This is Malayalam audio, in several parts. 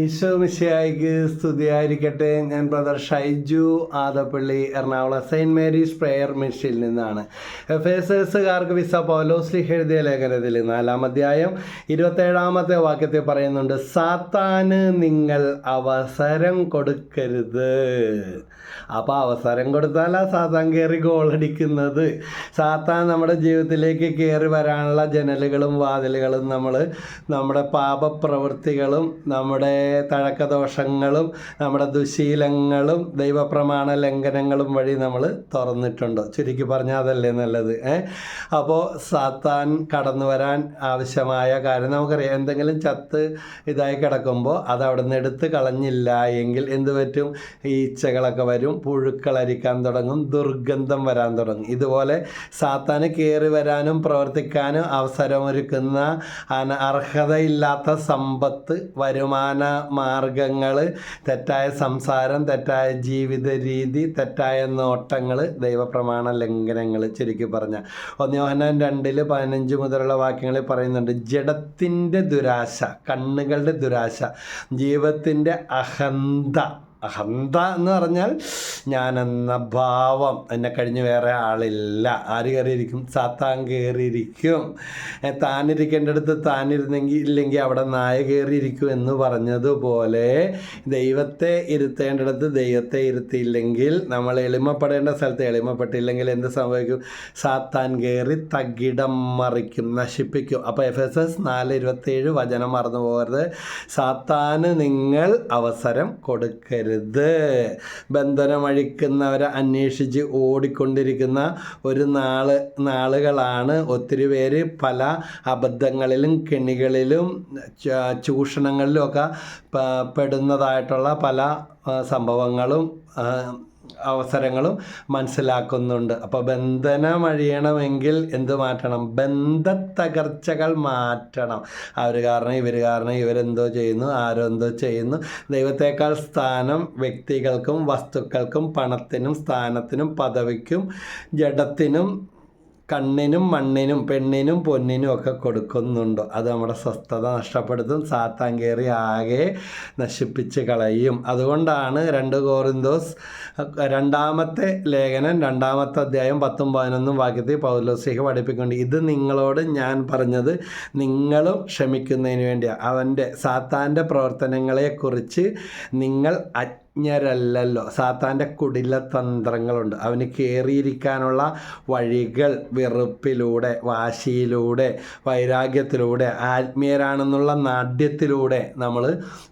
ഈശോ മിശയായിക്ക് സ്തുതിയായിരിക്കട്ടെ. ഞാൻ brother Shaiju Adappally Ernakulam saint Mary's prayer മിഷനിൽ നിന്നാണ്. എഫ് എസ് എസുകാർക്ക് വിസ പൗലോസ്ലിഹ് എഴുതിയ ലേഖനത്തിൽ നാലാം അധ്യായം ഇരുപത്തേഴാമത്തെ വാക്യത്തിൽ പറയുന്നുണ്ട് സാത്താന് നിങ്ങൾ അവസരം കൊടുക്കരുത്. അപ്പോൾ അവസരം കൊടുത്താൽ ആ സാത്താൻ കയറി ഗോളടിക്കുന്നത് സാത്താൻ നമ്മുടെ ജീവിതത്തിലേക്ക് കയറി വരാനുള്ള ജനലുകളും വാതിലുകളും നമ്മൾ നമ്മുടെ പാപപ്രവൃത്തികളും നമ്മുടെ തഴക്കദോഷങ്ങളും നമ്മുടെ ദുശീലങ്ങളും ദൈവപ്രമാണ ലംഘനങ്ങളും വഴി നമ്മൾ തുറന്നിട്ടുണ്ട്. ചുരുക്കി പറഞ്ഞാൽ അതല്ലേ നല്ലത് ഏഹ് അപ്പോൾ സാത്താൻ കടന്നു വരാൻ ആവശ്യമായ കാര്യം നമുക്കറിയാം. എന്തെങ്കിലും ചത്ത് ഇതായി കിടക്കുമ്പോൾ അത് അവിടെ നിന്ന് എടുത്ത് കളഞ്ഞില്ല എങ്കിൽ എന്ത് പറ്റും? ഈച്ചകളൊക്കെ വരും പുഴുക്കളരിക്കാൻ തുടങ്ങും ദുർഗന്ധം വരാൻ തുടങ്ങും. ഇതുപോലെ സാത്താന് കയറി വരാനും പ്രവർത്തിക്കാനും അവസരമൊരുക്കുന്ന അർഹതയില്ലാത്ത സമ്പത്ത് വരുമാന മാർഗങ്ങൾ തെറ്റായ സംസാരം തെറ്റായ ജീവിത രീതി തെറ്റായ നോട്ടങ്ങൾ ദൈവപ്രമാണ ലംഘനങ്ങൾ ചുരുക്കി പറഞ്ഞ. ഒന്നോഹനാൻ രണ്ടിൽ പതിനഞ്ച് മുതലുള്ള വാക്യങ്ങളിൽ പറയുന്നുണ്ട് ജഡത്തിന്റെ ദുരാശ കണ്ണുകളുടെ ദുരാശ ജീവത്തിന്റെ അഹന്ത. അഹന്ത എന്ന് പറഞ്ഞാൽ ഞാനെന്ന ഭാവം. എന്നെ കഴിഞ്ഞ് വേറെ ആളില്ല. ആര് കയറിയിരിക്കും? സാത്താൻ കയറിയിരിക്കും. താനിരിക്കേണ്ടടുത്ത് താനിരുന്നെങ്കിൽ ഇല്ലെങ്കിൽ അവിടെ നായ കയറിയിരിക്കും എന്ന് പറഞ്ഞതുപോലെ ദൈവത്തെ ഇരുത്തേണ്ടടുത്ത് ദൈവത്തെ ഇരുത്തിയില്ലെങ്കിൽ നമ്മൾ എളിമപ്പെടേണ്ട സ്ഥലത്ത് എളിമപ്പെട്ടില്ലെങ്കിൽ എന്ത് സംഭവിക്കും? സാത്താൻ കയറി തകിടം മറിക്കും നശിപ്പിക്കും. അപ്പോൾ എഫ് എസ് എസ് നാല് ഇരുപത്തേഴ് വചനം മറന്നു പോകരുത്. സാത്താന് നിങ്ങൾ അവസരം കൊടുക്കരുത്. ബന്ധനമഴിക്കുന്നവരെ അന്വേഷിച്ച് ഓടിക്കൊണ്ടിരിക്കുന്ന ഒരു നാൾ നാളുകളാണ് ഒത്തിരി പേര് പല അബദ്ധങ്ങളിലും കെണികളിലും ചൂഷണങ്ങളിലും ഒക്കെ പെടുന്നതായിട്ടുള്ള പല സംഭവങ്ങളും അവസരങ്ങളും മനസ്സിലാക്കുന്നുണ്ട്. അപ്പോൾ ബന്ധനം അഴിയണമെങ്കിൽ എന്ത് മാറ്റണം? ബന്ധത്തകർച്ചകൾ മാറ്റണം. അവർ കാരണം ഇവർ കാരണം ഇവരെന്തോ ചെയ്യുന്നു ആരോ എന്തോ ചെയ്യുന്നു. ദൈവത്തേക്കാൾ സ്ഥാനം വ്യക്തികൾക്കും വസ്തുക്കൾക്കും പണത്തിനും സ്ഥാനത്തിനും പദവിക്കും ജഡത്തിനും കണ്ണിനും മണ്ണിനും പെണ്ണിനും പൊന്നിനും ഒക്കെ കൊടുക്കുന്നുണ്ടോ? അത് നമ്മുടെ സ്വസ്ഥത നഷ്ടപ്പെടുത്തും സാത്താൻ കയറി ആകെ നശിപ്പിച്ച് കളയും. അതുകൊണ്ടാണ് രണ്ട് കോറിന്തോസ് രണ്ടാമത്തെ ലേഖനം രണ്ടാമത്തെ അധ്യായം പത്തും പതിനൊന്നും വാക്യത്തിൽ പൗലോസിഹ പഠിപ്പിക്കുന്നുണ്ട്. ഇത് നിങ്ങളോട് ഞാൻ പറഞ്ഞത് നിങ്ങളും ക്ഷമിക്കുന്നതിന് വേണ്ടിയാണ് അവന്റെ സാത്താന്റെ പ്രവർത്തനങ്ങളെക്കുറിച്ച് നിങ്ങൾ അജ്ഞരല്ലല്ലോ സാത്താന്റെ കുടില തന്ത്രങ്ങളുണ്ട്. അവന് കയറിയിരിക്കാനുള്ള വഴികൾ വെറുപ്പിലൂടെ വാശിയിലൂടെ വൈരാഗ്യത്തിലൂടെ ആത്മീയരാണെന്നുള്ള നാട്യത്തിലൂടെ നമ്മൾ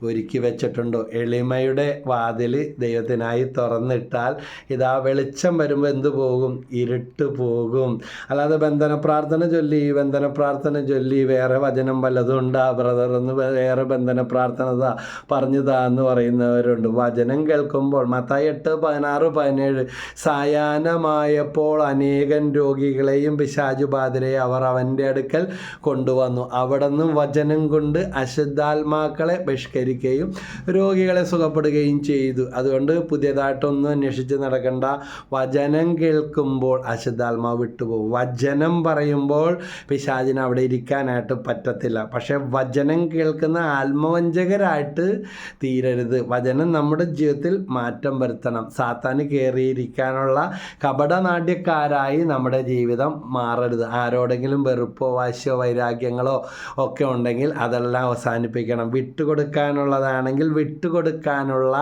ഒരുക്കി വെച്ചിട്ടുണ്ട്. എളിമയുടെ വാതിൽ ദൈവത്തിനായി തുറന്നിട്ടാൽ ഇതാ വെളിച്ചം വരുമ്പോൾ എന്ത് പോകും? ഇരുട്ട് പോകും. അല്ലാതെ ബന്ധന പ്രാർത്ഥന ചൊല്ലി ബന്ധന പ്രാർത്ഥന ചൊല്ലി വേറെ വചനം വല്ലതും ഉണ്ടാ ബ്രദർ എന്ന് വേറെ ബന്ധന പ്രാർത്ഥന പറഞ്ഞതാ എന്ന് പറയുന്നവരുണ്ട്. വചനം കേൾക്കുമ്പോൾ മത്തായി എട്ട് പതിനാറ് പതിനേഴ്. സായാഹ്നമായപ്പോൾ അനേകം രോഗികളെയും പിശാചുബാധരെ അവർ അവന്റെ അടുക്കൽ കൊണ്ടുവന്നു. അവിടെ നിന്നും വചനം കൊണ്ട് അശുദ്ധാത്മാക്കളെ ബഹിഷ്കരിക്കുകയും രോഗികളെ സുഖപ്പെടുകയും ചെയ്തു. അതുകൊണ്ട് പുതിയതായിട്ടൊന്നും അന്വേഷിച്ച് നടക്കേണ്ട. വചനം കേൾക്കുമ്പോൾ അശുദ്ധാത്മാവ് വിട്ടുപോകും. വചനം പറയുമ്പോൾ പിശാചിന് അവിടെ ഇരിക്കാനായിട്ട് പറ്റത്തില്ല. പക്ഷേ വചനം കേൾക്കുന്ന ആത്മവഞ്ചകരായിട്ട് തീരരുത്. വചനം നമ്മുടെ ജീവിതത്തിൽ മാറ്റം വരുത്തണം. സാത്താന് കയറിയിരിക്കാനുള്ള കപടനാട്യക്കാരായി നമ്മുടെ ജീവിതം മാറരുത്. ആരോടെങ്കിലും വെറുപ്പോ വാശിയോ വൈരാഗ്യങ്ങളോ ഒക്കെ ഉണ്ടെങ്കിൽ അതെല്ലാം അവസാനിപ്പിക്കണം. വിട്ടുകൊടുക്കാനുള്ളതാണെങ്കിൽ വിട്ടുകൊടുക്കാനുള്ള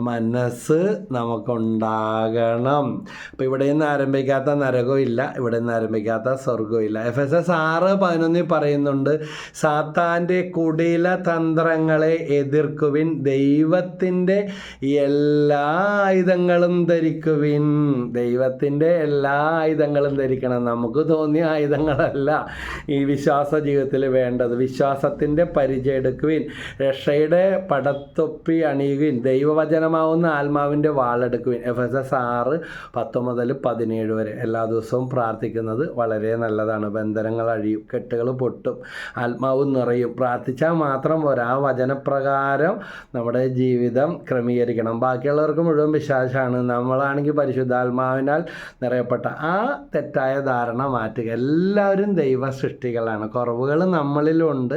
മനസ്സ് നമുക്കുണ്ടാകണം. അപ്പോൾ ഇവിടെ നിന്ന് ആരംഭിക്കാത്ത നരകവും ഇല്ല ഇവിടെ നിന്ന് ആരംഭിക്കാത്ത സ്വർഗവും ഇല്ല. എഫ് എസ് എസ് ആറ് പതിനൊന്നിൽ പറയുന്നുണ്ട് സാത്താന്റെ കുടില തന്ത്രങ്ങളെ എതിർക്കുവിൻ ദൈവത്തിന്റെ എല്ലാ ആയുധങ്ങളും ധരിക്കുവിൻ. ദൈവത്തിന്റെ എല്ലാ ആയുധങ്ങളും ധരിക്കണം. നമുക്ക് തോന്നിയ ആയുധങ്ങളല്ല ഈ വിശ്വാസ ജീവിതത്തിൽ വേണ്ടത്. വിശ്വാസത്തിന്റെ പരിചയം എടുക്കുവിൻ. രക്ഷയുടെ പടത്തൊപ്പി അണിയുവിൻ. ദൈവവചനമാവുന്ന ആത്മാവിന്റെ വാളെടുക്കുവിൻ. എഫ് എസ് എസ് ആറ് പത്ത് മുതൽ പതിനേഴ് വരെ. എല്ലാ ദിവസവും പ്രാർത്ഥിക്കുന്നത് വളരെ നല്ലതാണ്. ബന്ധനങ്ങൾ അഴിയും കെട്ടുകൾ പൊട്ടും ആത്മാവ് നിറയും. പ്രാർത്ഥിച്ചാൽ മാത്രം ആ വചനപ്രകാരം നമ്മുടെ ജീവിതം ക്രമീകരിക്കും. ക്രമീകരിക്കണം ബാക്കിയുള്ളവർക്ക് മുഴുവൻ വിശ്വാസമാണ് നമ്മളാണെങ്കിൽ പരിശുദ്ധാത്മാവിനാൽ നിറയപ്പെട്ട ആ തെറ്റായ ധാരണ മാറ്റുക. എല്ലാവരും ദൈവ സൃഷ്ടികളാണ് കുറവുകൾ നമ്മളിലുണ്ട്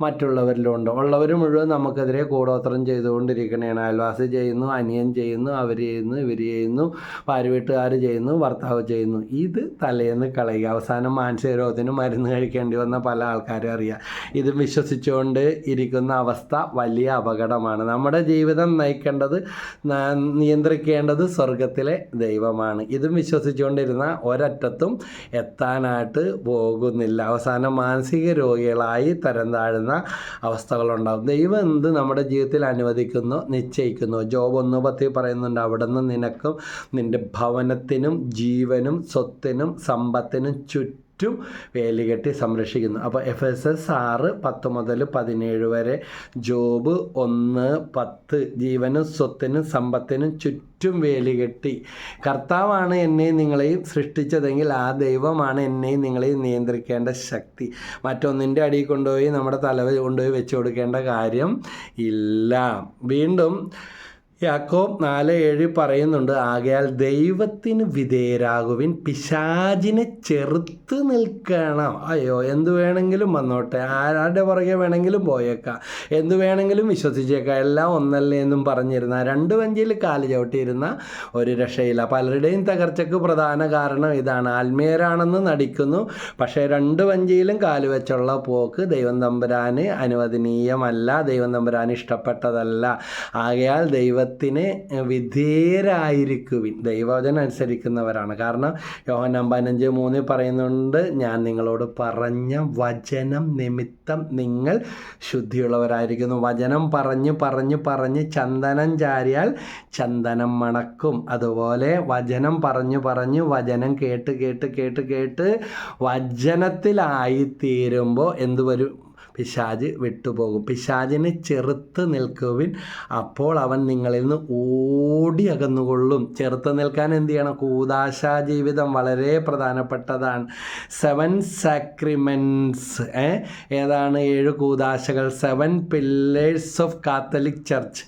മറ്റുള്ളവരിലുണ്ട്. ഉള്ളവർ മുഴുവൻ നമുക്കെതിരെ കൂടോത്രം ചെയ്തുകൊണ്ടിരിക്കണേണ്. അയൽവാസി ചെയ്യുന്നു അനിയൻ ചെയ്യുന്നു അവർ ചെയ്യുന്നു ഇവർ ചെയ്യുന്നു ഭാര്യ വീട്ടുകാർ ചെയ്യുന്നു ഭർത്താവ് ചെയ്യുന്നു. ഇത് തലേന്ന് കളയുക. അവസാനം മാനസിക രോഗത്തിന് മരുന്ന് കഴിക്കേണ്ടി വന്ന പല ആൾക്കാരും അറിയാം. ഇത് വിശ്വസിച്ചുകൊണ്ട് ഇരിക്കുന്ന അവസ്ഥ വലിയ അപകടമാണ്. നമ്മുടെ ജീവിതം നയിക്കേണ്ടത് ന- നിയന്ത്രിക്കേണ്ടത് സ്വർഗത്തിലെ ദൈവമാണ്. ഇതും വിശ്വസിച്ചുകൊണ്ടിരുന്ന ഒരറ്റത്തും എത്താനായിട്ട് പോകുന്നില്ല. അവസാനം മാനസിക രോഗികളായി തരം താഴുന്ന അവസ്ഥകളുണ്ടാകും ദൈവം എന്ത് നമ്മുടെ ജീവിതത്തിൽ അനുവദിക്കുന്നു നിശ്ചയിക്കുന്നു. ജോബ് ഒന്ന് പത്തി പറയുന്നുണ്ട് അവിടെ നിന്ന് നിനക്കും നിന്റെ ഭവനത്തിനും ജീവനും സ്വത്തിനും സമ്പത്തിനും ചുറ്റും ചുറ്റും വേലികെട്ടി സംരക്ഷിക്കുന്നു. അപ്പോൾ എഫ് എസ് എസ് ആറ് പത്ത് മുതൽ പതിനേഴ് വരെ ജോബ് ഒന്ന് പത്ത് ജീവനും സ്വത്തിനും സമ്പത്തിനും ചുറ്റും വേലികെട്ടി കർത്താവാണ് എന്നെയും നിങ്ങളെയും സൃഷ്ടിച്ചതെങ്കിൽ ആ ദൈവമാണ് എന്നെയും നിങ്ങളെയും നിയന്ത്രിക്കേണ്ട ശക്തി. മറ്റൊന്നിന്റെ അടിയിൽ കൊണ്ടുപോയി നമ്മുടെ തല കൊണ്ടുപോയി വെച്ച് കൊടുക്കേണ്ട കാര്യം ഇല്ല. വീണ്ടും യാക്കോബ് നാല് ഏഴ് പറയുന്നുണ്ട് ആകയാൽ ദൈവത്തിന് വിധേയരാകുവിൻ പിശാചിനെ ചെറുത്ത് നിൽക്കണം. അയ്യോ എന്തു വേണമെങ്കിലും വന്നോട്ടെ ആരുടെ പുറകെ വേണമെങ്കിലും പോയേക്കാം എന്തു വേണമെങ്കിലും വിശ്വസിച്ചേക്കാം എല്ലാം ഒന്നല്ലേ എന്നും പറഞ്ഞിരുന്ന രണ്ട് വഞ്ചിയിൽ കാൽ ചവിട്ടിയിരുന്ന ഒരു രക്ഷയില്ല. പലരുടെയും തകർച്ചയ്ക്ക് പ്രധാന കാരണം ഇതാണ് ആത്മീയരാണെന്ന് നടിക്കുന്നു പക്ഷേ രണ്ട് വഞ്ചിയിലും കാൽ വെച്ചുള്ള പോക്ക് ദൈവം തമ്പുരാന് അനുവദനീയമല്ല ദൈവം തമ്പുരാന് ഇഷ്ടപ്പെട്ടതല്ല. ആകയാൽ ദൈവത്തിന് വിധേയരായിരിക്കുവിൻ. ദൈവവചനം അനുസരിക്കുന്നവരാണ്. കാരണം യോഹനം പതിനഞ്ച് മൂന്നിൽ പറയുന്നുണ്ട് ഞാൻ നിങ്ങളോട് പറഞ്ഞ വചനം നിമിത്തം നിങ്ങൾ ശുദ്ധിയുള്ളവരായിരിക്കുന്നു. വചനം പറഞ്ഞ് പറഞ്ഞ് പറഞ്ഞ് ചന്ദനം ചാരിയാൽ ചന്ദനം മണക്കും. അതുപോലെ വചനം പറഞ്ഞു പറഞ്ഞ് വചനം കേട്ട് കേട്ട് കേട്ട് കേട്ട് വചനത്തിലായിത്തീരുമ്പോൾ എന്ത് വരും? പിശാജ് വിട്ടുപോകും. പിശാജിനെ ചെറുത്ത് നിൽക്കുവിൻ അപ്പോൾ അവൻ നിങ്ങളിൽ നിന്ന് ഓടി അകന്നുകൊള്ളും. ചെറുത്ത് നിൽക്കാൻ എന്ത് ചെയ്യണം? കൂതാശ ജീവിതം വളരെ പ്രധാനപ്പെട്ടതാണ്. സെവൻ സാക്രിമെന്റ്സ് ഏതാണ്? ഏഴ് കൂതാശകൾ seven pillars of Catholic church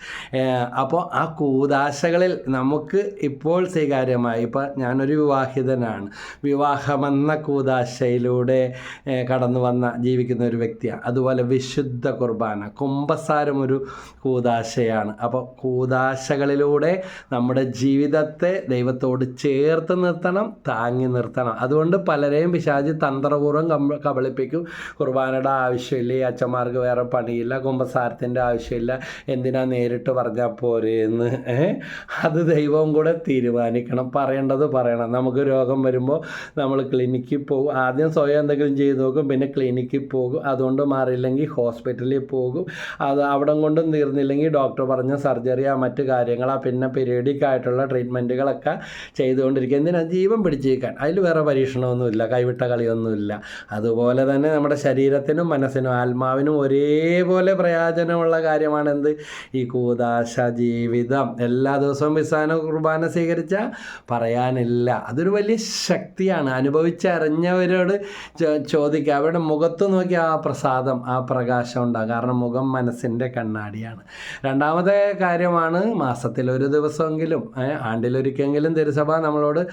അപ്പോൾ ആ കൂതാശകളിൽ നമുക്ക് ഇപ്പോൾ സ്വീകാര്യമായി ഇപ്പോൾ ഞാനൊരു വിവാഹിതനാണ്. വിവാഹമെന്ന കൂതാശയിലൂടെ കടന്നു വന്ന ജീവിക്കുന്ന ഒരു വ്യക്തിയാണ്. അതുപോലെ വിശുദ്ധ കുർബാന. കുംഭസാരം ഒരു കൂതാശയാണ്. അപ്പോൾ കൂതാശകളിലൂടെ നമ്മുടെ ജീവിതത്തെ ദൈവത്തോട് ചേർത്ത് നിർത്തണം താങ്ങി നിർത്തണം. അതുകൊണ്ട് പലരെയും പിശാചി തന്ത്രപൂർവം കബളിപ്പിക്കും. കുർബാനയുടെ ആവശ്യമില്ല ഈ അച്ഛന്മാർക്ക് വേറെ പണിയില്ല കുംഭസാരത്തിന്റെ ആവശ്യമില്ല. എന്തിനാ നേരിട്ട് പറഞ്ഞാൽ പോരെ അത് ദൈവവും കൂടെ തീരുമാനിക്കണം. പറയേണ്ടത് പറയണം. നമുക്ക് രോഗം വരുമ്പോൾ നമ്മൾ ക്ലിനിക്കിൽ പോകും. ആദ്യം സ്വയം എന്തെങ്കിലും ചെയ്ത് നോക്കും പിന്നെ ക്ലിനിക്കിൽ പോകും. അതുകൊണ്ട് മാറിയില്ലെങ്കിൽ ഹോസ്പിറ്റലിൽ പോകും. അത് അവിടെ കൊണ്ടും തീർന്നില്ലെങ്കിൽ ഡോക്ടർ പറഞ്ഞ സർജറിയാ മറ്റു കാര്യങ്ങളാ പിന്നെ പീരിയഡിക് ആയിട്ടുള്ള ട്രീറ്റ്മെന്റുകളൊക്കെ ചെയ്തുകൊണ്ടിരിക്കുക. എന്തിനാണ് ജീവൻ പിടിച്ചേക്കാൻ അതിൽ വേറെ പരീക്ഷണമൊന്നുമില്ല കൈവിട്ട കളിയൊന്നുമില്ല. അതുപോലെ തന്നെ നമ്മുടെ ശരീരത്തിനും മനസ്സിനും ആത്മാവിനും ഒരേപോലെ പ്രയോജനമുള്ള കാര്യമാണ് എന്ത് ഈ കൂതാശ ജീവിതം. എല്ലാ ദിവസവും വിസാന കുർബാന സ്വീകരിച്ച പറയാനില്ല. അതൊരു വലിയ ശക്തിയാണ്. അനുഭവിച്ചറിഞ്ഞവരോട് ചോദിക്കുക. അവരുടെ മുഖത്ത് നോക്കി ആ പ്രസാദം ആ പ്രകാശം ഉണ്ടാകും. കാരണം മുഖം മനസ്സിന്റെ കണ്ണാടിയാണ്. രണ്ടാമത്തെ കാര്യമാണ് മാസത്തിൽ ഒരു ദിവസമെങ്കിലും ആണ്ടിലൊരിക്കെങ്കിലും തിരുസഭ നമ്മളോട്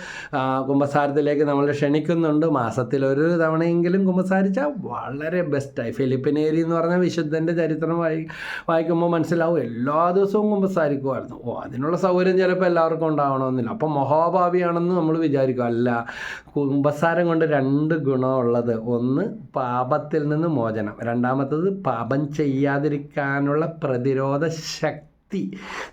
കുംഭസാരത്തിലേക്ക് നമ്മൾ ക്ഷണിക്കുന്നുണ്ട്. മാസത്തിൽ ഒരു തവണയെങ്കിലും കുംഭസാരിച്ചാൽ വളരെ ബെസ്റ്റായി ഫിലിപ്പിനേരി എന്ന് പറഞ്ഞ വിശുദ്ധന്റെ ചരിത്രം വായി വായിക്കുമ്പോൾ മനസ്സിലാവും എല്ലാ ദിവസവും കുംഭസാരിക്കുമായിരുന്നു. ഓ അതിനുള്ള സൗകര്യം ചിലപ്പോൾ എല്ലാവർക്കും ഉണ്ടാവണമെന്നില്ല. അപ്പം മഹാഭാവിയാണെന്ന് നമ്മൾ വിചാരിക്കും. അല്ല കുംഭസാരം കൊണ്ട് രണ്ട് ഗുണമുള്ളത്. ഒന്ന് പാപത്തിൽ നിന്ന് മോചനം. രണ്ടാമത്തത് പാപം ചെയ്യാതിരിക്കാനുള്ള പ്രതിരോധ ശക്തി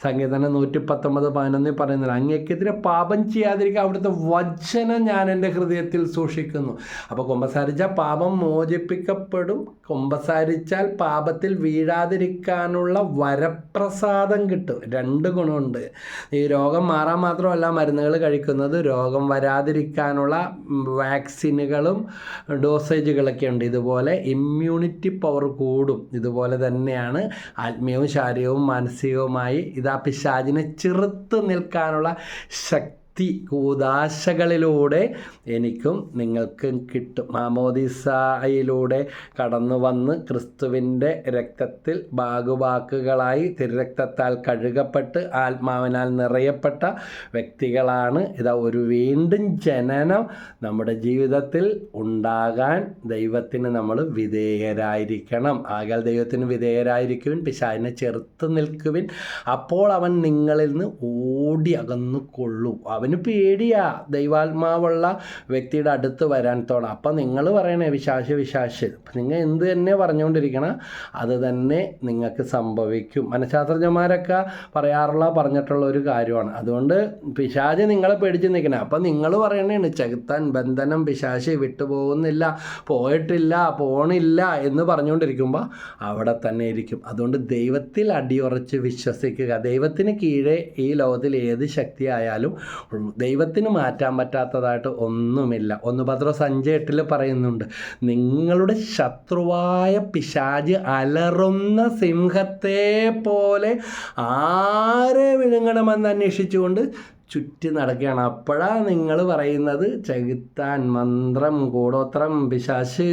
സംഗീതനം നൂറ്റി പത്തൊമ്പത് പതിനൊന്നിൽ പറയുന്നത് അങ്ങേക്കെതിരെ പാപം ചെയ്യാതിരിക്കുക അവിടുത്തെ വചനം ഞാൻ എന്റെ ഹൃദയത്തിൽ സൂക്ഷിക്കുന്നു. അപ്പോൾ കൊമ്പസാരിച്ച പാപം മോചിപ്പിക്കപ്പെടും. കൊമ്പസാരിച്ചാൽ പാപത്തിൽ വീഴാതിരിക്കാനുള്ള വരപ്രസാദം കിട്ടും. രണ്ട് ഗുണമുണ്ട്. ഈ രോഗം മാറാൻ മാത്രമല്ല മരുന്നുകൾ കഴിക്കുന്നത്. രോഗം വരാതിരിക്കാനുള്ള വാക്സിനുകളും ഡോസേജുകളൊക്കെ ഉണ്ട് ഇതുപോലെ ഇമ്മ്യൂണിറ്റി പവർ കൂടും. ഇതുപോലെ തന്നെയാണ് ആത്മീയവും ശാരീരികവും മാനസികവുമായി ഇതാ പിശാചിനെ ചെറുത്ത് നിൽക്കാനുള്ള ശക്തി ശക്തി കൂതാശകളിലൂടെ എനിക്കും നിങ്ങൾക്കും കിട്ടും. മാമോദിസായിലൂടെ കടന്നു വന്ന് ക്രിസ്തുവിന്റെ രക്തത്തിൽ ബാഗുവാക്കുകളായി തിരുരക്തത്താൽ കഴുകപ്പെട്ട് ആത്മാവിനാൽ നിറയപ്പെട്ട വ്യക്തികളാണ്. ഇതാ ഒരു വീണ്ടും ജനനം നമ്മുടെ ജീവിതത്തിൽ ഉണ്ടാകാൻ ദൈവത്തിന് നമ്മൾ വിധേയരായിരിക്കണം. ആകാൽ ദൈവത്തിന് വിധേയരായിരിക്കുവിൻ പിശാചിനെ ചെറുത്ത് നിൽക്കുവിൻ. അപ്പോൾ അവൻ നിങ്ങളിൽ നിന്ന് ഓടി അകന്നു കൊള്ളും അവന് പേടിയാ. ദൈവാത്മാവുള്ള വ്യക്തിയുടെ അടുത്ത് വരാൻ തോണം അപ്പം നിങ്ങൾ പറയണേ വിശാശ് വിശാശ്. നിങ്ങൾ എന്ത് തന്നെ പറഞ്ഞുകൊണ്ടിരിക്കണം അത് തന്നെ നിങ്ങൾക്ക് സംഭവിക്കും. മനഃശാസ്ത്രജ്ഞന്മാരൊക്കെ പറയാറുള്ള പറഞ്ഞിട്ടുള്ള ഒരു കാര്യമാണ്. അതുകൊണ്ട് പിശാച് നിങ്ങളെ പേടിച്ച് നിൽക്കണം അപ്പം നിങ്ങൾ പറയണേണ് ചെകുത്താൻ ബന്ധനം പിശാശ് വിട്ടുപോകുന്നില്ല പോയിട്ടില്ല പോണില്ല എന്ന് പറഞ്ഞുകൊണ്ടിരിക്കുമ്പോൾ അവിടെ തന്നെ ഇരിക്കും. അതുകൊണ്ട് ദൈവത്തിൽ അടിയുറച്ച് വിശ്വസിക്കുക. ദൈവത്തിന് കീഴേ ഈ ലോകത്തിൽ ഏത് ശക്തിയായാലും ദൈവത്തിന് മാറ്റാൻ പറ്റാത്തതായിട്ട് ഒന്നുമില്ല. ഒന്ന് പത്രോസ് അഞ്ച് എട്ടിൽ പറയുന്നുണ്ട് നിങ്ങളുടെ ശത്രുവായ പിശാജ് അലറുന്ന സിംഹത്തെ പോലെ ആരെ വിഴുങ്ങണമെന്ന് അന്വേഷിച്ചുകൊണ്ട് ചുറ്റി നടക്കുകയാണ്. അപ്പോഴാ നിങ്ങൾ പറയുന്നത് ചെകുത്താൻ മന്ത്രം കൂടോത്രം പിശാശ്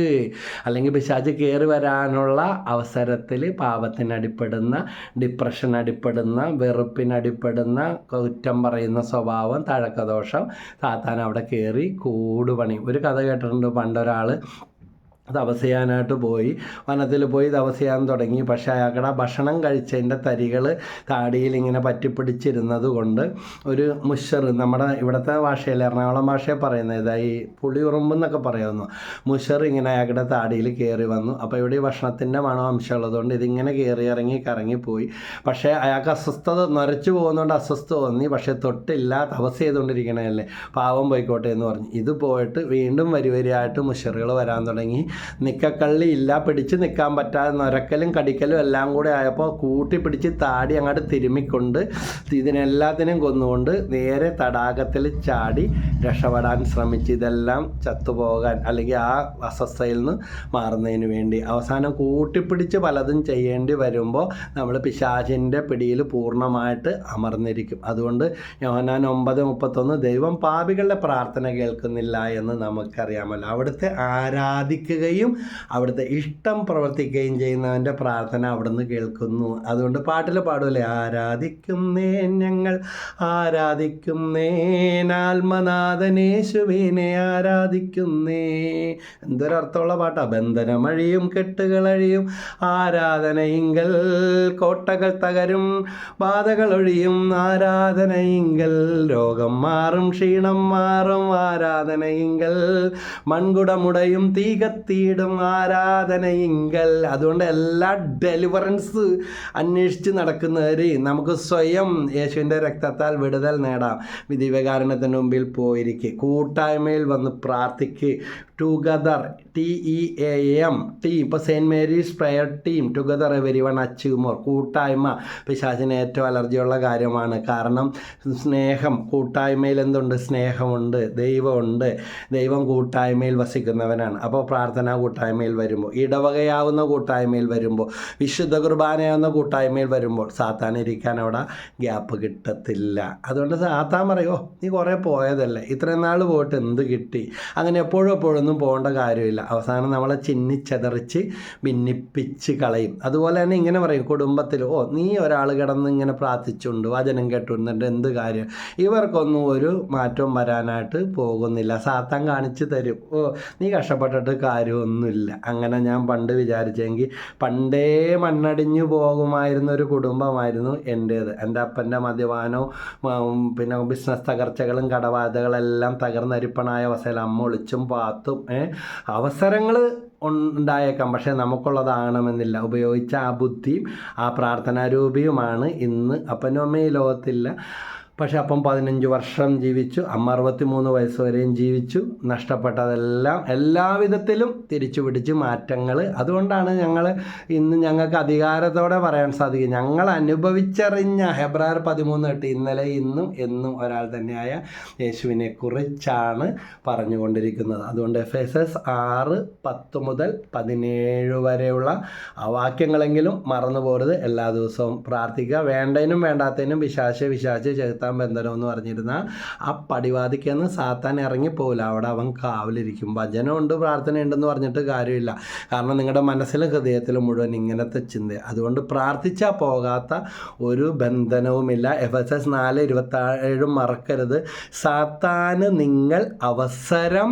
അല്ലെങ്കിൽ പിശാച്ച് കയറി വരാനുള്ള അവസരത്തിൽ പാപത്തിനടിപ്പെടുന്ന ഡിപ്രഷൻ അടിപ്പെടുന്ന വെറുപ്പിനടിപ്പെടുന്ന കുറ്റം പറയുന്ന സ്വഭാവം തഴക്കദോഷം താത്താൻ അവിടെ കയറി കൂടുപണി ഒരു കഥ കേട്ടിട്ടുണ്ട് പണ്ടൊരാൾ തപസ് ചെയ്യാനായിട്ട് പോയി. വനത്തിൽ പോയി തപസ് ചെയ്യാൻ തുടങ്ങി. പക്ഷേ അയാളുടെ ഭക്ഷണം കഴിച്ചതിന്റെ തരികൾ താടിയിൽ ഇങ്ങനെ പറ്റിപ്പിടിച്ചിരുന്നത് കൊണ്ട് ഒരു മുഷർ നമ്മുടെ ഇവിടുത്തെ ഭാഷയിൽ എറണാകുളം ഭാഷയെ പറയുന്നത് ഇതായി പുളിയുറുമ്പ് എന്നൊക്കെ പറയുന്നു. മുഷർ ഇങ്ങനെ അയാളുടെ താടിയിൽ കയറി വന്നു. അപ്പോൾ ഇവിടെ ഈ ഭക്ഷണത്തിന്റെ മണം അംശമുള്ളതുകൊണ്ട് ഇതിങ്ങനെ കയറി ഇറങ്ങി കറങ്ങിപ്പോയി. പക്ഷേ അയാൾക്ക് അസ്വസ്ഥത നരച്ചു പോകുന്നതുകൊണ്ട് അസ്വസ്ഥ തോന്നി. പക്ഷേ തൊട്ടില്ല തപസ് ചെയ്തുകൊണ്ടിരിക്കണതല്ലേ. പാവം പോയിക്കോട്ടെ എന്ന് പറഞ്ഞു. ഇത് പോയിട്ട് വീണ്ടും വരി വരിയായിട്ട് മുഷറുകൾ വരാൻ തുടങ്ങി. നിക്കക്കള്ളി ഇല്ല പിടിച്ച് നിൽക്കാൻ പറ്റാതെ നൊരക്കലും കടിക്കലും എല്ലാം കൂടെ ആയപ്പോൾ കൂട്ടി പിടിച്ച് താടി അങ്ങോട്ട് തിരുമ്മിക്കൊണ്ട് ഇതിനെല്ലാത്തിനും കൊന്നുകൊണ്ട് നേരെ തടാകത്തിൽ ചാടി രക്ഷപ്പെടാൻ ശ്രമിച്ച് ഇതെല്ലാം ചത്തുപോകാൻ അല്ലെങ്കിൽ ആ അസ്വസ്ഥയിൽ നിന്ന് മാറുന്നതിന് വേണ്ടി. അവസാനം കൂട്ടിപ്പിടിച്ച് പലതും ചെയ്യേണ്ടി വരുമ്പോൾ നമ്മൾ പിശാചിന്റെ പിടിയിൽ പൂർണമായിട്ട് അമർന്നിരിക്കും. അതുകൊണ്ട് യോഹനാൻ ഒമ്പത് മുപ്പത്തൊന്ന് ദൈവം പാപികളുടെ പ്രാർത്ഥന കേൾക്കുന്നില്ല എന്ന് നമുക്കറിയാമല്ലോ. അവിടുത്തെ ആരാധിക്കുകയും അവിടുത്തെ ഇഷ്ടം പ്രവർത്തിക്കുകയും ചെയ്യുന്നവന്റെ പ്രാർത്ഥന അവിടുന്ന് കേൾക്കുന്നു. അതുകൊണ്ട് പാട്ടിൽ പാടുമല്ലേ ആരാധിക്കുന്നേ ഞങ്ങൾ ആരാധിക്കുന്നേ ആത്മനാഥനേശുവിനെ ആരാധിക്കുന്നേ. എന്തൊരർത്ഥമുള്ള പാട്ടാ. ബന്ധനമഴിയും കെട്ടുകളഴിയും ആരാധനയിങ്കൽ കോട്ടകൾ തകരും ബാധകൾ ഒഴിയും ആരാധനയിങ്കൽ രോഗം മാറും ക്ഷീണം മാറും ആരാധനയിങ്കൽ മൺകുടമുടയും തീ കത്തിയിടും ആരാധനയിങ്കൽ. അതുകൊണ്ട് എല്ലാ ഡെലിവറൻസ് അന്വേഷിച്ച് നടക്കുന്നവര് നമുക്ക് സ്വയം യേശുവിന്റെ രക്തത്താൽ വിടുതൽ നേടാം. ദിവ്യകാരണത്തിന് മുമ്പിൽ പോയിരിക്കുക കൂട്ടായ്മയിൽ വന്ന് പ്രാർത്ഥിക്ക്. Together T E A M team ഇപ്പോൾ saint Mary's prayer team together everyone achieve കൂട്ടായ്മ. പിശാചിന് ഏറ്റവും അലർജിയുള്ള കാര്യമാണ്. കാരണം സ്നേഹം. കൂട്ടായ്മയിൽ എന്തുണ്ട്? സ്നേഹമുണ്ട്. ദൈവമുണ്ട്. ദൈവം കൂട്ടായ്മയിൽ വസിക്കുന്നവനാണ്. അപ്പോൾ പ്രാർത്ഥനാ കൂട്ടായ്മയിൽ വരുമ്പോൾ ഇടവകയാവുന്ന കൂട്ടായ്മയിൽ വരുമ്പോൾ വിശുദ്ധ കുർബാനയാവുന്ന കൂട്ടായ്മയിൽ വരുമ്പോൾ സാത്താൻ ഇരിക്കാൻ അവിടെ ഗ്യാപ്പ് കിട്ടത്തില്ല. അതുകൊണ്ട് സാത്താൻ പറയോ നീ കുറേ പോയതല്ലേ? ഇത്രയും നാൾ പോയിട്ട് എന്ത് കിട്ടി? അങ്ങനെ എപ്പോഴും എപ്പോഴും ഒന്നും പോകേണ്ട കാര്യമില്ല. അവസാനം നമ്മളെ ചിന്നിച്ചതറിച്ച് ഭിന്നിപ്പിച്ച് കളയും. അതുപോലെ തന്നെ ഇങ്ങനെ പറയും കുടുംബത്തിൽ ഓ നീ ഒരാൾ കിടന്ന് ഇങ്ങനെ പ്രാർത്ഥിച്ചുണ്ട് വചനം കേട്ടുണ്ട് എന്ത് കാര്യം? ഇവർക്കൊന്നും ഒരു മാറ്റം വരാനായിട്ട് പോകുന്നില്ല. സാത്താൻ കാണിച്ചു തരും. ഓ നീ കഷ്ടപ്പെട്ടിട്ട് കാര്യമൊന്നുമില്ല അങ്ങനെ ഞാൻ പണ്ട് വിചാരിച്ചെങ്കിൽ പണ്ടേ മണ്ണടിഞ്ഞു പോകുമായിരുന്ന ഒരു കുടുംബമായിരുന്നു എന്റേത് എന്റെ അപ്പന്റെ മദ്യപാനവും പിന്നെ ബിസിനസ് തകർച്ചകളും കടബാധകളെല്ലാം തകർന്നരിപ്പണായ അവസ്ഥയിൽ അമ്മ ഒളിച്ചും പാത്തും അവസരങ്ങൾ ഉണ്ടായേക്കാം. പക്ഷേ നമുക്കുള്ളതാകണമെന്നില്ല. ഉപയോഗിച്ച ആ ബുദ്ധിയും ആ പ്രാർത്ഥനാരൂപിയുമാണ് ഇന്ന് അപ്പനും അമ്മയും ലോകത്തില്ല. പക്ഷെ അപ്പം പതിനഞ്ച് വർഷം ജീവിച്ചു അമ്മ അറുപത്തി മൂന്ന് വയസ്സ് വരെയും ജീവിച്ചു. നഷ്ടപ്പെട്ടതെല്ലാം എല്ലാവിധത്തിലും തിരിച്ചു പിടിച്ച് മാറ്റങ്ങൾ അതുകൊണ്ടാണ് ഞങ്ങൾ ഇന്ന് ഞങ്ങൾക്ക് അധികാരത്തോടെ പറയാൻ സാധിക്കും. ഞങ്ങൾ അനുഭവിച്ചറിഞ്ഞ ഫെബ്രുവരി പതിമൂന്ന് തൊട്ട് ഇന്നലെ ഇന്നും എന്നും ഒരാൾ തന്നെയായ യേശുവിനെ കുറിച്ചാണ് പറഞ്ഞുകൊണ്ടിരിക്കുന്നത്. അതുകൊണ്ട് എഫ് എസ് എസ് ആറ് പത്ത് മുതൽ പതിനേഴ് വരെയുള്ള ആ വാക്യങ്ങളെങ്കിലും മറന്നു പോരുത് എല്ലാ ദിവസവും പ്രാർത്ഥിക്കുക. വേണ്ടതിനും വേണ്ടാത്തതിനും വിശാശ വിശാശ ചെറുത്താൻ സാത്താൻ ബന്ധനം എന്ന് പറഞ്ഞിരുന്ന ആ പടിവാദിക്കെന്ന് സാത്താൻ ഇറങ്ങിപ്പോകില്ല അവിടെ അവൻ കാവലിരിക്കും. ഭജനമുണ്ട് പ്രാർത്ഥനയുണ്ടെന്ന് പറഞ്ഞിട്ട് കാര്യമില്ല. കാരണം നിങ്ങളുടെ മനസ്സിലും ഹൃദയത്തിലും മുഴുവൻ ഇങ്ങനത്തെ ചിന്ത. അതുകൊണ്ട് പ്രാർത്ഥിച്ചാൽ പോകാത്ത ഒരു ബന്ധനവുമില്ല. എഫ് എസ് എസ് നാല് ഇരുപത്തേഴും മറക്കരുത്. സാത്താന് നിങ്ങൾ അവസരം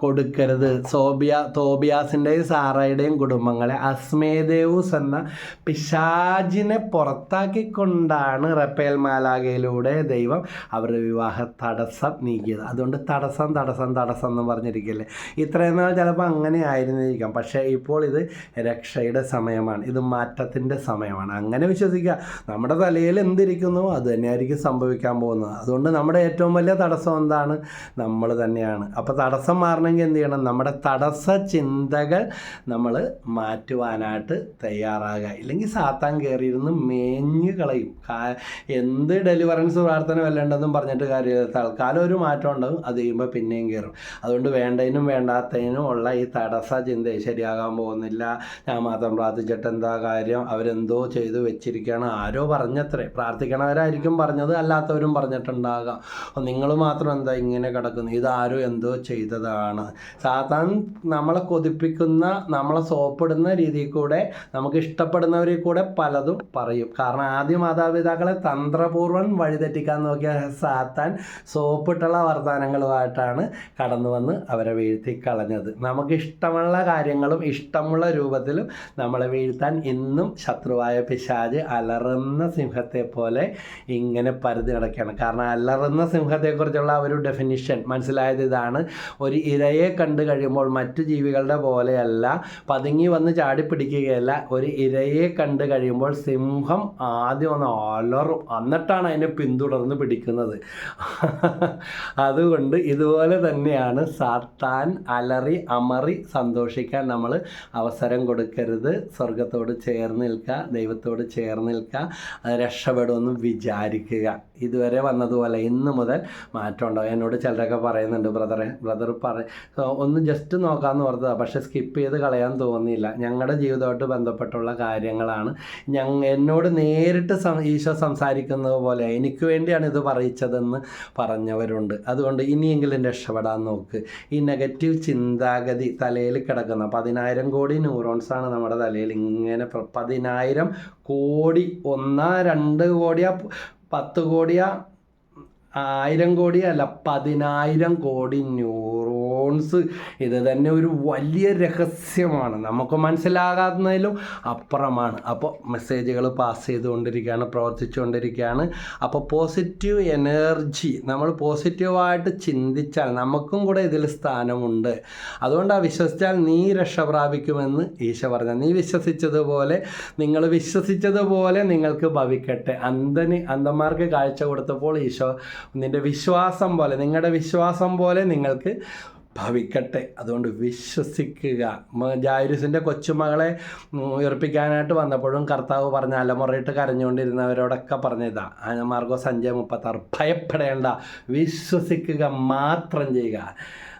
കൊടുക്കരുത്. സോബിയ തോബിയാസിന്റെയും സാറയുടെയും കുടുംബങ്ങളെ അസ്മേദേവൂസ് എന്ന പിശാജിനെ പുറത്താക്കിക്കൊണ്ടാണ് റപ്പേൽ മാലാകയിലൂടെ ദൈവം അവരുടെ വിവാഹ തടസ്സം നീക്കിയത്. അതുകൊണ്ട് തടസ്സം തടസ്സം തടസ്സം എന്ന് പറഞ്ഞിരിക്കില്ലേ? ഇത്രയും നാൾ ചിലപ്പോൾ അങ്ങനെ ആയിരുന്നിരിക്കാം. പക്ഷേ ഇപ്പോൾ ഇത് രക്ഷയുടെ സമയമാണ്. ഇത് മാറ്റത്തിന്റെ സമയമാണ്. അങ്ങനെ വിശ്വസിക്കുക. നമ്മുടെ തലയിൽ എന്തിരിക്കുന്നു? അത് തന്നെയായിരിക്കും സംഭവിക്കാൻ പോകുന്നത്. അതുകൊണ്ട് നമ്മുടെ ഏറ്റവും വലിയ തടസ്സം എന്താണ്? നമ്മൾ തന്നെയാണ്. അപ്പോൾ തടസ്സം മാറണമെങ്കിൽ എന്ത് ചെയ്യണം? നമ്മുടെ തടസ്സ ചിന്തകൾ നമ്മൾ മാറ്റുവാനായിട്ട് തയ്യാറാകുക. ഇല്ലെങ്കിൽ സാത്താൻ കയറിയിരുന്ന് മേഞ്ഞു കളയും. എന്ത് ഡെലിവറൻസ് പ്രാർത്ഥന വല്ലേണ്ടെന്നും പറഞ്ഞിട്ട് കാര്യമില്ല. തൽക്കാലം ഒരു മാറ്റം ഉണ്ടാകും അത് കഴിയുമ്പോൾ പിന്നെയും കയറും അതുകൊണ്ട് വേണ്ടതിനും വേണ്ടാത്തതിനും ഉള്ള ഈ തടസ്സ ചിന്ത ശരിയാകാൻ പോകുന്നില്ല. ഞാൻ മാത്രം പ്രാർത്ഥിച്ചിട്ട് എന്താ കാര്യം? അവരെന്തോ ചെയ്തു വെച്ചിരിക്കുകയാണ്. ആരോ പറഞ്ഞത്രേ. പ്രാർത്ഥിക്കണവരായിരിക്കും പറഞ്ഞത്. അല്ലാത്തവരും പറഞ്ഞിട്ടുണ്ടാകാം. നിങ്ങൾ മാത്രം എന്താ ഇങ്ങനെ കിടക്കുന്നു? ഇതാരോ എന്തോ ചെയ്തതാണ്. സാത്താൻ നമ്മളെ കൊതിപ്പിക്കുന്ന നമ്മളെ സോപ്പിടുന്ന രീതിയിൽ കൂടെ നമുക്ക് ഇഷ്ടപ്പെടുന്നവരിൽ കൂടെ പലതും പറയും. കാരണം ആദ്യ മാതാപിതാക്കളെ തന്ത്രപൂർവം വഴിതെറ്റിക്കാൻ നോക്കിയ സാത്താൻ സോപ്പിട്ടുള്ള വർത്തമാനങ്ങളുമായിട്ടാണ് കടന്നു വന്ന് അവരെ വീഴ്ത്തി കളഞ്ഞത്. നമുക്ക് ഇഷ്ടമുള്ള കാര്യങ്ങളും ഇഷ്ടമുള്ള രൂപത്തിലും നമ്മളെ വീഴ്ത്താൻ ഇന്നും ശത്രുവായ പിശാജ് അലറുന്ന സിംഹത്തെ പോലെ ഇങ്ങനെ പരുതി കിടക്കുകയാണ് കാരണം അലറുന്ന സിംഹത്തെക്കുറിച്ചുള്ള ഒരു ഡെഫിനിഷൻ മനസ്സിലായത് ഇതാണ്. ഒരു ഇരയെ കണ്ടു കഴിയുമ്പോൾ മറ്റു ജീവികളുടെ പോലെയല്ല പതുങ്ങി വന്ന് ചാടി പിടിക്കുകയല്ല. ഒരു ഇരയെ കണ്ടു കഴിയുമ്പോൾ സിംഹം ആദ്യം ഒന്ന് അലറും. എന്നിട്ടാണ് അതിനെ പിന്തുടർന്ന് പിടിക്കുന്നത്. അതുകൊണ്ട് ഇതുപോലെ തന്നെയാണ് സാത്താൻ അലറി അമറി സന്തോഷിക്കാൻ നമ്മൾ അവസരം കൊടുക്കരുത്. സ്വർഗത്തോട് ചേർന്ന് നിൽക്കുക ദൈവത്തോട് ചേർന്ന് നിൽക്കുക രക്ഷപ്പെടുമെന്ന് വിചാരിക്കുക. ഇതുവരെ വന്നതുപോലെ ഇന്ന് മുതൽ മാറ്റം ഉണ്ടാവും എന്നോട് ചിലരൊക്കെ പറയുന്നുണ്ട് ബ്രദറെ ബ്രദർ പറ ഒന്ന് ജസ്റ്റ് നോക്കാമെന്ന് ഓർത്തതാണ് പക്ഷേ സ്കിപ്പ് ചെയ്ത് കളയാൻ തോന്നിയില്ല. ഞങ്ങളുടെ ജീവിതമായിട്ട് ബന്ധപ്പെട്ടുള്ള കാര്യങ്ങളാണ്. ഞങ്ങ എന്നോട് നേരിട്ട് ഈശോ സംസാരിക്കുന്നത് പോലെ എനിക്ക് വേണ്ടിയാണ് ഇത് പറയിച്ചതെന്ന് പറഞ്ഞവരുണ്ട്. അതുകൊണ്ട് ഇനിയെങ്കിലും രക്ഷപ്പെടാൻ നോക്ക്. ഈ നെഗറ്റീവ് ചിന്താഗതി തലയിൽ കിടക്കുന്ന പതിനായിരം കോടി ന്യൂറോൺസാണ് നമ്മുടെ തലയിൽ ഇങ്ങനെ പതിനായിരം കോടി ഒന്നാ രണ്ട് കോടിയാ പത്ത് കോടിയാ ആയിരം കോടിയല്ല പതിനായിരം കോടി ന്യൂറോൺസ് ഇത് തന്നെ ഒരു വലിയ രഹസ്യമാണ്. നമുക്ക് മനസ്സിലാകാത്തതിലും അപ്പുറമാണ്. അപ്പോൾ മെസ്സേജുകൾ പാസ് ചെയ്തുകൊണ്ടിരിക്കുകയാണ് പ്രവർത്തിച്ചുകൊണ്ടിരിക്കുകയാണ്. അപ്പോൾ പോസിറ്റീവ് എനർജി നമ്മൾ പോസിറ്റീവായിട്ട് ചിന്തിച്ചാൽ നമുക്കും കൂടെ ഇതിൽ സ്ഥാനമുണ്ട്. അതുകൊണ്ടാണ് വിശ്വസിച്ചാൽ നീ രക്ഷ പ്രാപിക്കുമെന്ന് ഈശോ പറഞ്ഞു. നീ വിശ്വസിച്ചതുപോലെ നിങ്ങൾ വിശ്വസിച്ചതുപോലെ നിങ്ങൾക്ക് ഭവിക്കട്ടെ. അന്ധന് അന്ധന്മാർക്ക് കാഴ്ച കൊടുത്തപ്പോൾ ഈശോ നിന്റെ വിശ്വാസം പോലെ നിങ്ങളുടെ വിശ്വാസം പോലെ നിങ്ങൾക്ക് ഭവിക്കട്ടെ. അതുകൊണ്ട് വിശ്വസിക്കുക. ജായുസിന്റെ കൊച്ചുമകളെ ഉയർപ്പിക്കാനായിട്ട് വന്നപ്പോഴും കർത്താവ് പറഞ്ഞ അലമുറയിട്ട് കരഞ്ഞുകൊണ്ടിരുന്നവരോടൊക്കെ പറഞ്ഞതാ. ആനമാർഗോ സഞ്ജയ് മുപ്പത്താറ്. ഭയപ്പെടേണ്ട. വിശ്വസിക്കുക മാത്രം ചെയ്യുക.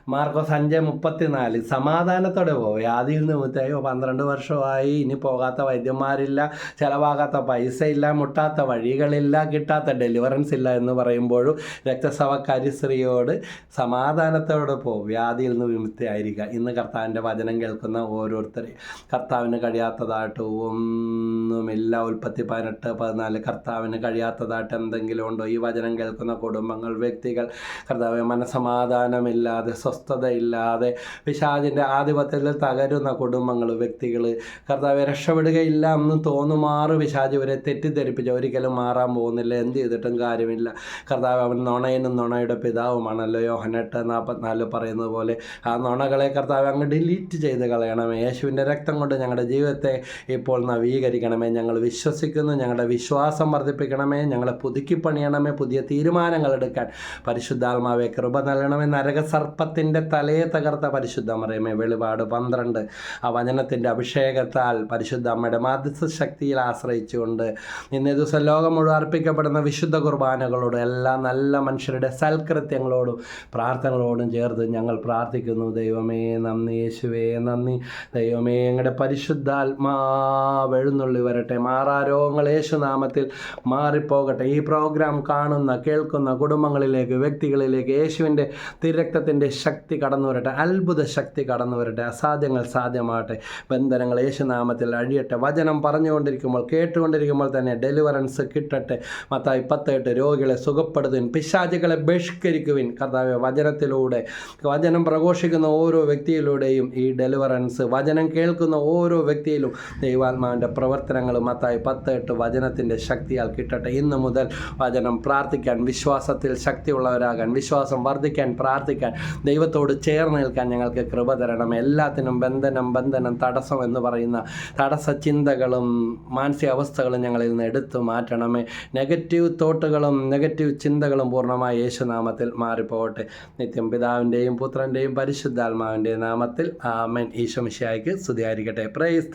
മാർക്കോസ് അഞ്ച് മുപ്പത്തിനാല്. സമാധാനത്തോടെ പോകും വ്യാധിയിൽ നിമിത്തയോ പന്ത്രണ്ട് വർഷമായി. ഇനി പോകാത്ത വൈദ്യന്മാരില്ല. ചിലവാകാത്ത പൈസ ഇല്ല മുട്ടാത്ത വഴികളില്ല. കിട്ടാത്ത ഡെലിവറൻസ് ഇല്ല എന്ന് പറയുമ്പോഴും രക്തസവക്കാരി സ്ത്രീയോട് സമാധാനത്തോടെ പോകും വ്യാധിയിൽ നിന്ന് വിമുക്തിയായിരിക്കുക ഇന്ന് കർത്താവിന്റെ വചനം കേൾക്കുന്ന ഓരോരുത്തരെ. കർത്താവിന് കഴിയാത്തതായിട്ട് ഒന്നുമില്ല. ഉൽപ്പത്തി പതിനെട്ട് പതിനാല്. കർത്താവിന് കഴിയാത്തതായിട്ട് എന്തെങ്കിലും ഉണ്ടോ? ഈ വചനം കേൾക്കുന്ന കുടുംബങ്ങൾ വ്യക്തികൾ. കർത്താവ് മനസമാധാനമില്ലാതെ സ്വസ്ഥതയില്ലാതെ പിശാചിന്റെ ആധിപത്യത്തിൽ തകരുന്ന കുടുംബങ്ങൾ വ്യക്തികൾ കർത്താവ് രക്ഷപ്പെടുകയില്ല എന്ന് തോന്നുമാറ് പിശാജ് ഇവരെ തെറ്റിദ്ധരിപ്പിച്ച് ഒരിക്കലും മാറാൻ പോകുന്നില്ല. എന്ത് ചെയ്തിട്ടും കാര്യമില്ല. കർത്താവ് അവൻ നുണയനും നുണയുടെ പിതാവുമാണല്ലോ. യോഹനെട്ട് നാൽപ്പത്തിനാല് പറയുന്നത് പോലെ ആ നുണകളെ കർത്താവ് അങ്ങ് ഡിലീറ്റ് ചെയ്ത് കളയണമേ. യേശുവിന്റെ രക്തം കൊണ്ട് ഞങ്ങളുടെ ജീവിതത്തെ ഇപ്പോൾ നവീകരിക്കണമേ. ഞങ്ങൾ വിശ്വസിക്കുന്നു. ഞങ്ങളുടെ വിശ്വാസം വർദ്ധിപ്പിക്കണമേ. ഞങ്ങളെ പുതുക്കി പണിയണമേ പുതിയ തീരുമാനങ്ങൾ എടുക്കാൻ. പരിശുദ്ധാത്മാവെ കൃപ നൽകണമേ നരകസർപ്പത്തിന്റെ സർപ്പത്തിന്റെ തലയെ തകർത്ത പരിശുദ്ധ മറിയമേ വെളിപാട് പന്ത്രണ്ട്. ആ വചനത്തിന്റെ അഭിഷേകത്താൽ പരിശുദ്ധ അമ്മയുടെ മാധ്യസ്ഥ ശക്തിയിൽ ആശ്രയിച്ചുകൊണ്ട് ഇന്നേ ദിവസം ലോകം മുഴുവൻ അർപ്പിക്കപ്പെടുന്ന വിശുദ്ധ കുർബാനകളോടും എല്ലാ നല്ല മനുഷ്യരുടെ സൽകൃത്യങ്ങളോടും പ്രാർത്ഥനകളോടും ചേർത്ത് ഞങ്ങൾ പ്രാർത്ഥിക്കുന്നു. ദൈവമേ നന്ദി യേശുവേ നന്ദി. ദൈവമേ ഞങ്ങളുടെ പരിശുദ്ധാത്മാവ് എഴുന്നള്ളി വരട്ടെ. മാറാരോഗങ്ങൾ യേശുനാമത്തിൽ മാറിപ്പോകട്ടെ. ഈ പ്രോഗ്രാം കാണുന്ന കേൾക്കുന്ന കുടുംബങ്ങളിലേക്ക് വ്യക്തികളിലേക്ക് യേശുവിന്റെ തിരക്തത്തിന്റെ ശക്തി കടന്നു വരട്ടെ അത്ഭുത ശക്തി കടന്നു വരട്ടെ അസാധ്യങ്ങൾ സാധ്യമാകട്ടെ. ബന്ധനങ്ങൾ യേശുനാമത്തിൽ അഴിയട്ടെ. വചനം പറഞ്ഞുകൊണ്ടിരിക്കുമ്പോൾ കേട്ടുകൊണ്ടിരിക്കുമ്പോൾ തന്നെ ഡെലിവറൻസ് കിട്ടട്ടെ. മത്തായി പത്തെട്ട് രോഗികളെ സുഖപ്പെടുത്തുവിൻ പിശാചികളെ ബഹിഷ്കരിക്കുവിൻ. കർത്താവ് വചനത്തിലൂടെ വചനം പ്രഘോഷിക്കുന്ന ഓരോ വ്യക്തിയിലൂടെയും ഈ ഡെലിവറൻസ് വചനം കേൾക്കുന്ന ഓരോ വ്യക്തിയിലും ദൈവാത്മാവിന്റെ പ്രവർത്തനങ്ങൾ മത്തായി പത്തെട്ട് വചനത്തിന്റെ ശക്തിയാൽ കിട്ടട്ടെ. ഇന്ന് മുതൽ വചനം പ്രാർത്ഥിക്കാൻ വിശ്വാസത്തിൽ ശക്തിയുള്ളവരാകാൻ വിശ്വാസം വർദ്ധിക്കാൻ പ്രാർത്ഥിക്കാൻ ദൈവത്തോട് ചേർന്ന് നിൽക്കാൻ ഞങ്ങൾക്ക് കൃപ തരണം. എല്ലാത്തിനും ബന്ധനം ബന്ധനം തടസ്സം എന്ന് പറയുന്ന തടസ്സ ചിന്തകളും മാനസികാവസ്ഥകളും ഞങ്ങളിൽ നിന്ന് എടുത്തു മാറ്റണമേ. നെഗറ്റീവ് തോട്ടുകളും നെഗറ്റീവ് ചിന്തകളും പൂർണമായി യേശുനാമത്തിൽ മാറിപ്പോകട്ടെ. നിത്യം പിതാവിന്റെയും പുത്രന്റെയും പരിശുദ്ധാത്മാവിന്റെയും നാമത്തിൽ ആമൻ. ഈശോ മിശിഹായ്ക്ക് സ്തുതിയായിരിക്കട്ടെ. പ്രൈസ്